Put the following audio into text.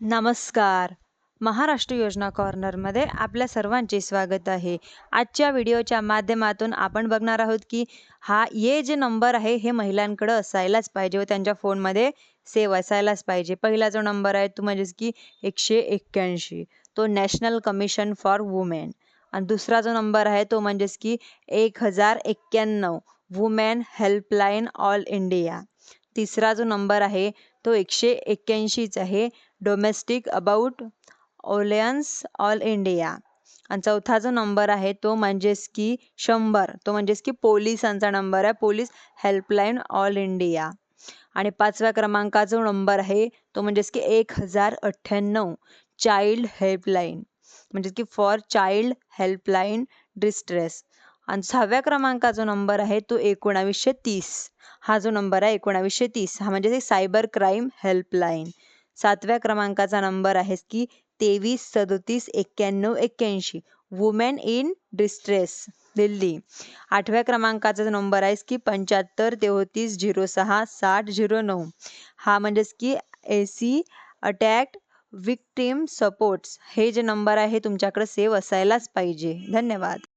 नमस्कार. महाराष्ट्र योजना कॉर्नरमध्ये आपल्या सर्वांचे स्वागत आहे. आजच्या व्हिडिओच्या माध्यमातून आपण बघणार आहोत की हा ये जे नंबर आहे हे महिलांकडं असायलाच पाहिजे व त्यांच्या फोनमध्ये सेव्ह असायलाच पाहिजे. पहिला जो नंबर आहे तो म्हणजेच की एकशे एक्क्याऐंशी. तो नॅशनल कमिशन फॉर वुमेन. आणि दुसरा जो नंबर आहे तो म्हणजेच की एक हजार एक्क्याण्णव. Women helpline all India. तिसरा जो नंबर आहे तो एकशे एक्क्याऐंशीच आहे. Domestic about violence all India आणि चौथा जो नंबर आहे तो म्हणजेच की शंभर. तो म्हणजेच की पोलिसांचा नंबर आहे. पोलीस हेल्पलाईन ऑल इंडिया आणि पाचव्या क्रमांका जो नंबर आहे तो म्हणजेच की एक हजार अठ्ठ्याण्णव. चाइल्ड हेल्पलाईन म्हणजेच की फॉर चाइल्ड हेल्पलाईन डिस्ट्रेस आणि सहाव्या क्रमांकाचा जो नंबर आहे तो एकोणावीसशे तीस. हा जो नंबर आहे एकोणावीसशे तीस. हा म्हणजे सायबर क्राईम हेल्पलाईन सातव्या क्रमांकाचा नंबर आहेस की तेवीस सदोतीस एक्क्याण्णव एक्क्याऐंशी. Women in distress Delhi. आठव्या क्रमांकाचा नंबर आहेस की पंच्याहत्तर तेहतीस झिरो सहा साठ झिरो नऊ. हा म्हणजेच की A C attack victim supports हे जे नंबर आहे तुमच्याकडे सेव्ह असायलाच पाहिजे. धन्यवाद.